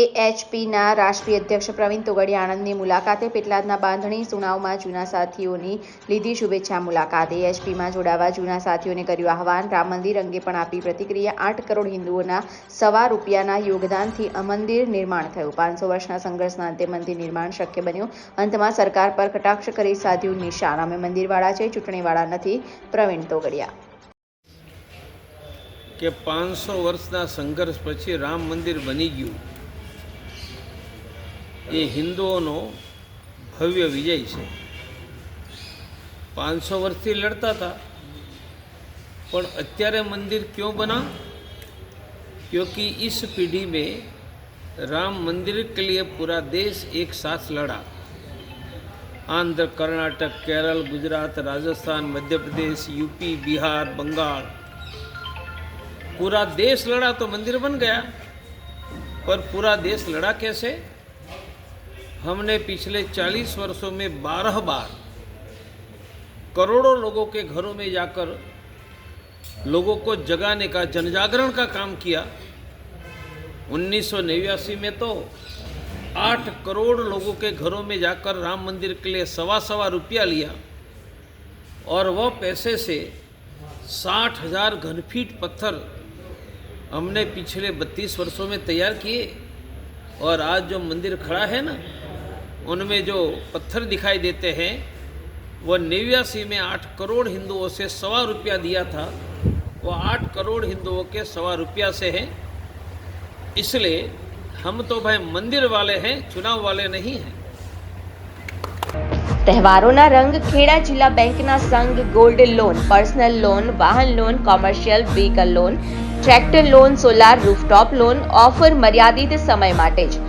એએએચપીના રાષ્ટ્રીય અધ્યક્ષ પ્રવીણ તોગડિયા આણંદની મુલાકાતે પેટલાદના બાંધણી સુણાવમાં જૂના સાથીઓની લીધી શુભેચ્છા મુલાકાત. એએચપીમાં જોડાવા જૂના સાથીઓને કર્યું આહવાન. રામ મંદિર અંગે પણ આપી પ્રતિક્રિયા. આઠ કરોડ હિન્દુઓના સવા રૂપિયાના યોગદાનથી મંદિર નિર્માણ થયું. પાંચસો વર્ષના સંઘર્ષના અંતે મંદિર નિર્માણ શક્ય બન્યું. અંતમાં સરકાર પર કટાક્ષ કરી સાધ્યું નિશાન. અમે મંદિરવાળા છે, ચૂંટણીવાળા નથી. પ્રવીણ તોગડિયા. કે પાંચસો વર્ષના સંઘર્ષ પછી રામ મંદિર બની ગયું. हिंदुओं भव्य विजय ભવ્ય વિજય सौ वर्ष ही लड़ता था पर अत्यारे मंदिर क्यों बना क्योंकि इस पीढ़ी में राम मंदिर के लिए पूरा देश एक साथ लड़ा आंध्र कर्नाटक केरल गुजरात राजस्थान मध्य प्रदेश यूपी बिहार बंगाल पूरा देश लड़ा तो मंदिर बन गया पर पूरा देश लड़ा कैसे हमने पिछले 40 वर्षों में 12 बार करोड़ों लोगों के घरों में जाकर लोगों को जगाने का, जनजागरण का काम किया। उन्नीस में तो आठ करोड़ लोगों के घरों में जाकर राम मंदिर के लिए सवा सवा रुपया लिया और वह पैसे से साठ हज़ार घनफीट पत्थर हमने पिछले बत्तीस वर्षों में तैयार किए और आज जो मंदिर खड़ा है ना उनमें जो पत्थर दिखाई देते हैं वह नेव्यासी में आठ करोड़ हिंदुओं से सवा रुपया दिया था वह आठ करोड़ हिंदुओं के सवा रुपया से है इसलिए हम तो भाई मंदिर वाले हैं चुनाव वाले नहीं हैं તહેવારોના રંગ ખેડા જિલ્લા બેંકના સંઘ ગોલ્ડ લોન પર્સનલ લોન વાહન loan commercial vehicle loan tractor loan solar rooftop loan offer મર્યાદિત સમય માટે જ